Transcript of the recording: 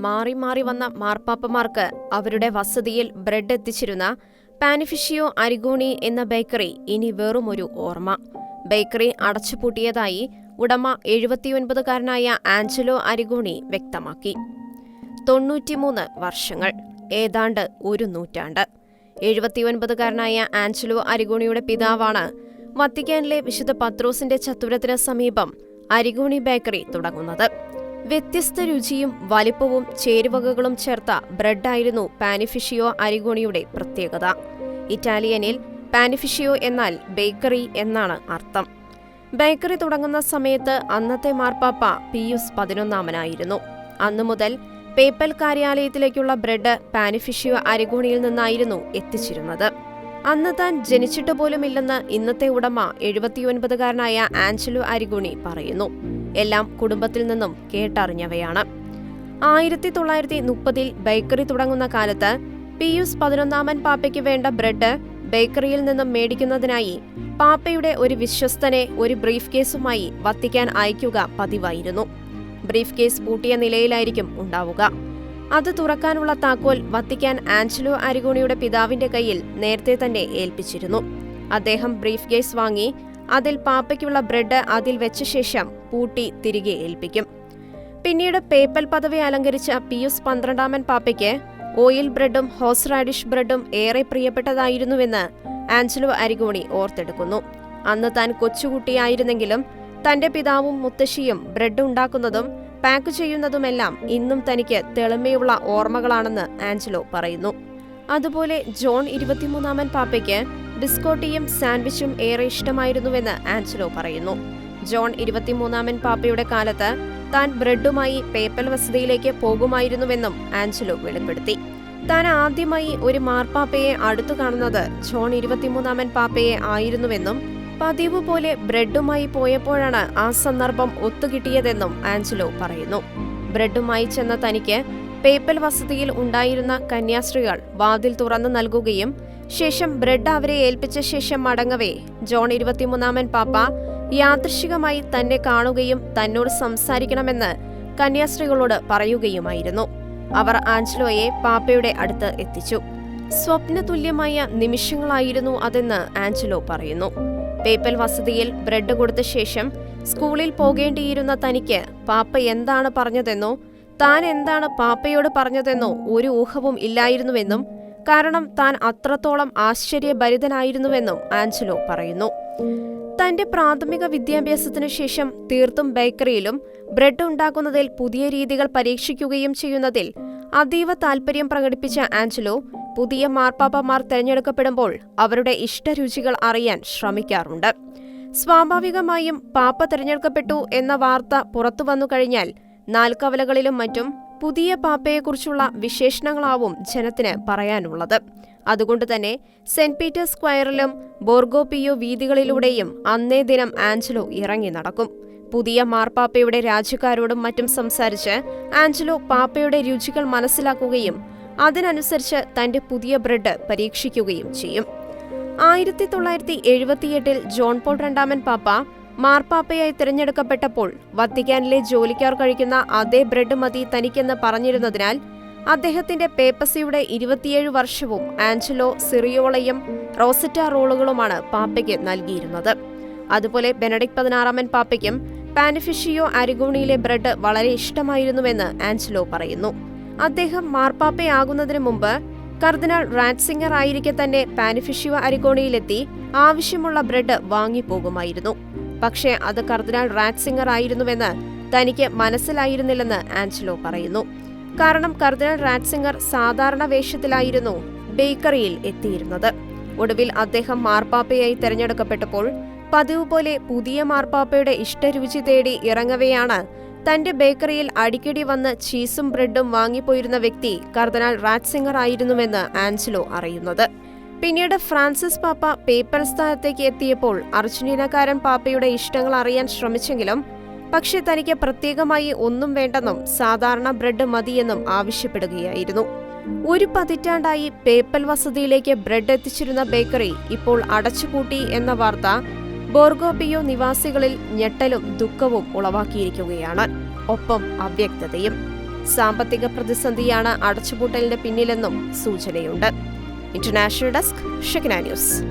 മാറി മാറി വന്ന മാർപ്പാപ്പമാർക്ക് അവരുടെ വസതിയിൽ ബ്രെഡ് എത്തിച്ചിരുന്ന പാനിഫിഷിയോ അരിഗോണി എന്ന ബേക്കറി ഇനി വെറുമൊരു ഓർമ്മ. ബേക്കറി അടച്ചുപൂട്ടിയതായി ഉടമ എഴുപത്തിയൊൻപതുകാരനായ ആഞ്ചലോ അരിഗോണി വ്യക്തമാക്കി. തൊണ്ണൂറ്റിമൂന്ന് വർഷങ്ങൾ ഏതാണ്ട് ഒരു നൂറ്റാണ്ട്. എഴുപത്തിയൊൻപതുകാരനായ ആഞ്ചലോ അരിഗോണിയുടെ പിതാവാണ് വത്തിക്കാനിലെ വിശുദ്ധ പത്രോസിന്റെ ചത്തുരത്തിന് സമീപം അരിഗോണി ബേക്കറി തുടങ്ങുന്നത്. വ്യത്യസ്ത രുചിയും വലിപ്പവും ചേരുവകകളും ചേർത്ത ബ്രെഡായിരുന്നു പാനിഫിഷിയോ അരിഗോണിയുടെ പ്രത്യേകത. ഇറ്റാലിയനിൽ പാനിഫിഷിയോ എന്നാൽ ബേക്കറി എന്നാണ് അർത്ഥം. ബേക്കറി തുടങ്ങുന്ന സമയത്ത് അന്നത്തെ മാർപ്പാപ്പ പിയൂസ് പതിനൊന്നാമനായിരുന്നു. അന്നു മുതൽ പേപ്പൽ കാര്യാലയത്തിലേക്കുള്ള ബ്രെഡ് പാനിഫിഷിയോ അരിഗോണിയിൽ നിന്നായിരുന്നു എത്തിച്ചിരുന്നത്. അന്ന് താൻ ജനിച്ചിട്ട് പോലുമില്ലെന്ന് ഇന്നത്തെ ഉടമ എഴുപത്തിയൊൻപതുകാരനായ ആഞ്ചലോ അരിഗോണി പറയുന്നു. എല്ലാം കുടുംബത്തിൽ നിന്നും കേട്ടറിഞ്ഞവയാണ്. ആയിരത്തി തൊള്ളായിരത്തി മുപ്പതിൽ ബേക്കറി തുടങ്ങുന്ന കാലത്ത് പിയൂസ് പതിനൊന്നാമൻ പാപ്പയ്ക്ക് വേണ്ട ബ്രെഡ് ബേക്കറിയിൽ നിന്നും മേടിക്കുന്നതിനായി പാപ്പയുടെ ഒരു വിശ്വസ്തനെ ഒരു ബ്രീഫ് കേസുമായി വത്തിക്കാൻ അയക്കുക പതിവായിരുന്നു. ബ്രീഫ് കേസ് പൂട്ടിയ നിലയിലായിരിക്കും ഉണ്ടാവുക. അത് തുറക്കാനുള്ള താക്കോൽ വത്തിക്കാൻ ആഞ്ചലോ അരിഗോണിയുടെ പിതാവിന്റെ കയ്യിൽ നേരത്തെ തന്നെ ഏൽപ്പിച്ചിരുന്നു. അദ്ദേഹം ബ്രീഫ് കേസ് വാങ്ങി അതിൽ പാപ്പയ്ക്കുള്ള ബ്രെഡ് അതിൽ വെച്ച ശേഷം പൂട്ടി തിരികെ ഏൽപ്പിക്കും. പിന്നീട് പേപ്പൽ പദവി അലങ്കരിച്ച പിയൂസ് പന്ത്രണ്ടാമൻ പാപ്പയ്ക്ക് ഓയിൽ ബ്രെഡും ഹോസ് റാഡിഷ് ബ്രെഡും ഏറെ പ്രിയപ്പെട്ടതായിരുന്നുവെന്ന് ആഞ്ചലോ അരിഗോണി ഓർത്തെടുക്കുന്നു. അന്ന് താൻ കൊച്ചുകുട്ടിയായിരുന്നെങ്കിലും തന്റെ പിതാവും മുത്തശ്ശിയും ബ്രെഡ് ഉണ്ടാക്കുന്നതും പാക്ക് ചെയ്യുന്നതുമെല്ലാം ഇന്നും തനിക്ക് തെളിമയുള്ള ഓർമ്മകളാണെന്ന് ആഞ്ചലോ പറയുന്നു. അതുപോലെ ജോൺ ഇരുപത്തിമൂന്നാമൻ പാപ്പയ്ക്ക് ബിസ്കോട്ടിയും സാൻഡ്വിച്ചും ഏറെ ഇഷ്ടമായിരുന്നുവെന്ന് ആഞ്ചലോ പറയുന്നു. ജോൺ ഇരുപത്തിമൂന്നാമൻ പാപ്പയുടെ കാലത്ത് താൻ ബ്രെഡുമായി പേപ്പൽ വസതിയിലേക്ക് പോകുമായിരുന്നുവെന്നും ആഞ്ചലോ വെളിപ്പെടുത്തി. താൻ ആദ്യമായി ഒരു മാർപ്പാപ്പയെ അടുത്തു കാണുന്നത് ജോൺ ഇരുപത്തിമൂന്നാമൻ പാപ്പയെ ആയിരുന്നുവെന്നും പതിവ് പോലെ ബ്രെഡുമായി പോയപ്പോഴാണ് ആ സന്ദർഭം ഒത്തുകിട്ടിയതെന്നും ആഞ്ചലോ പറയുന്നു. ബ്രെഡുമായി ചെന്ന തനിക്ക് പേപ്പൽ വസതിയിൽ ഉണ്ടായിരുന്ന കന്യാസ്ത്രീകൾ വാതിൽ തുറന്നു നൽകുകയും ശേഷം ബ്രെഡ് അവരെ ഏൽപ്പിച്ച ശേഷം മടങ്ങവേ. ജോൺ ഇരുപത്തിമൂന്നാമൻ പാപ്പ യാദൃശികമായി തന്നെ കാണുകയും തന്നോട് സംസാരിക്കണമെന്ന് കന്യാസ്ത്രീകളോട് പറയുകയുമായിരുന്നു. അവർ ആഞ്ചലോയെ പാപ്പയുടെ അടുത്ത് എത്തിച്ചു. സ്വപ്നതുല്യമായ നിമിഷങ്ങളായിരുന്നു അതെന്ന് ആഞ്ചലോ പറയുന്നു. പേപ്പൽ വസതിയിൽ ബ്രെഡ് കൊടുത്ത ശേഷം സ്കൂളിൽ പോകേണ്ടിയിരുന്ന തനിക്ക് പാപ്പ എന്താണ് പറഞ്ഞതെന്നോ താൻ എന്താണ് പാപ്പയോട് പറഞ്ഞതെന്നോ ഒരു ഊഹവും ഇല്ലായിരുന്നുവെന്നും കാരണം താൻ അത്രത്തോളം ആശ്ചര്യഭരിതനായിരുന്നുവെന്നും ആഞ്ചലോ പറയുന്നു. തന്റെ പ്രാഥമിക വിദ്യാഭ്യാസത്തിനു ശേഷം തീർത്തും ബേക്കറിയിലും ബ്രെഡ് ഉണ്ടാക്കുന്നതിൽ പുതിയ രീതികൾ പരീക്ഷിക്കുകയും ചെയ്യുന്നതിൽ അതീവ താൽപര്യം പ്രകടിപ്പിച്ച ആഞ്ചലോ പുതിയ മാർപ്പാപ്പമാർ തെരഞ്ഞെടുക്കപ്പെടുമ്പോൾ അവരുടെ ഇഷ്ടരുചികൾ അറിയാൻ ശ്രമിക്കാറുണ്ട്. സ്വാഭാവികമായും പാപ്പ തിരഞ്ഞെടുക്കപ്പെട്ടു എന്ന വാർത്ത പുറത്തു വന്നു കഴിഞ്ഞാൽ നാൽക്കവലകളിലും മറ്റും പുതിയ പാപ്പയെക്കുറിച്ചുള്ള വിശേഷണങ്ങളാവും ജനത്തിന് പറയാനുള്ളത്. അതുകൊണ്ട് തന്നെ സെന്റ് പീറ്റേഴ്സ് സ്ക്വയറിലും ബോർഗോപിയോ വീതികളിലൂടെയും അന്നേ ദിനം ആഞ്ചലോ ഇറങ്ങി നടക്കും. പുതിയ മാർപ്പാപ്പയുടെ രാജ്യക്കാരോടും മറ്റും സംസാരിച്ച് ആഞ്ചലോ പാപ്പയുടെ രുചികൾ മനസ്സിലാക്കുകയും അതിനനുസരിച്ച് തന്റെ പുതിയ ബ്രെഡ് പരീക്ഷിക്കുകയും ചെയ്യും. ആയിരത്തി തൊള്ളായിരത്തി എഴുപത്തിയെട്ടിൽ ജോൺ പോൾ രണ്ടാമൻ പാപ്പ മാർപ്പാപ്പയായി തിരഞ്ഞെടുക്കപ്പെട്ടപ്പോൾ വത്തിക്കാനിലെ ജോലിക്കാർ കഴിക്കുന്ന അതേ ബ്രെഡ് മതി തനിക്കെന്ന് പറഞ്ഞിരുന്നതിനാൽ അദ്ദേഹത്തിന്റെ പേപ്പസിയുടെ ഇരുപത്തിയേഴ് വർഷവും ആഞ്ചലോ സിറിയോളയും റോസറ്റ റോളുകളുമാണ് പാപ്പയ്ക്ക് നൽകിയിരുന്നത്. അതുപോലെ ബെനഡിക് പതിനാറാമൻ പാപ്പയ്ക്കും പാനിഫിഷിയോ അരിഗോണിയിലെ ബ്രെഡ് വളരെ ഇഷ്ടമായിരുന്നുവെന്ന് ആഞ്ചലോ പറയുന്നു. അദ്ദേഹം മാർപ്പാപ്പയാകുന്നതിന് മുമ്പ് കർദിനാൾ റാറ്റ്സിംഗർ ആയിരിക്കെ തന്നെ പാനിഫിഷിയോ അരിഗോണിയിലെത്തി ആവശ്യമുള്ള ബ്രെഡ് വാങ്ങിപ്പോകുമായിരുന്നു. പക്ഷേ അത് കർദിനാൾ റാറ്റ്സിംഗർ ആയിരുന്നുവെന്ന് തനിക്ക് മനസ്സിലായിരുന്നില്ലെന്ന് ആഞ്ചലോ പറയുന്നു. കാരണം കർദിനാൾ റാറ്റ്സിംഗർ സാധാരണ വേഷത്തിലായിരുന്നു ബേക്കറിയിൽ എത്തിയിരുന്നത്. ഒടുവിൽ അദ്ദേഹം മാർപ്പാപ്പയായി തെരഞ്ഞെടുക്കപ്പെട്ടപ്പോൾ പതിവ് പോലെ പുതിയ മാർപ്പാപ്പയുടെ ഇഷ്ടരുചി തേടി ഇറങ്ങവെയാണ് തന്റെ ബേക്കറിയിൽ അടിക്കടി വന്ന് ചീസും ബ്രെഡും വാങ്ങിപ്പോയിരുന്ന വ്യക്തി കർദിനാൾ റാറ്റ്സിംഗർ ആയിരുന്നുവെന്ന് ആഞ്ചലോ അറിയുന്നത്. പിന്നീട് ഫ്രാൻസിസ് പാപ്പ പേപ്പൽ സ്ഥാനത്തേക്ക് എത്തിയപ്പോൾ അർജന്റീനക്കാരൻ പാപ്പയുടെ ഇഷ്ടങ്ങൾ അറിയാൻ ശ്രമിച്ചെങ്കിലും പക്ഷേ തനിക്ക് പ്രത്യേകമായി ഒന്നും വേണ്ടെന്നും സാധാരണ ബ്രെഡ് മതിയെന്നും ആവശ്യപ്പെടുകയായിരുന്നു. ഒരു പതിറ്റാണ്ടായി പേപ്പൽ വസതിയിലേക്ക് ബ്രെഡ് എത്തിച്ചിരുന്ന ബേക്കറി ഇപ്പോൾ അടച്ചുപൂട്ടി എന്ന വാർത്ത ബോർഗോപിയോ നിവാസികളിൽ ഞെട്ടലും ദുഃഖവും ഉളവാക്കിയിരിക്കുകയാണ്. ഒപ്പം അവ്യക്തതയും സാമ്പത്തിക പ്രതിസന്ധിയാണ് അടച്ചുപൂട്ടലിന്റെ പിന്നിലെന്നും സൂചനയുണ്ട്. International Desk, Shekinah News.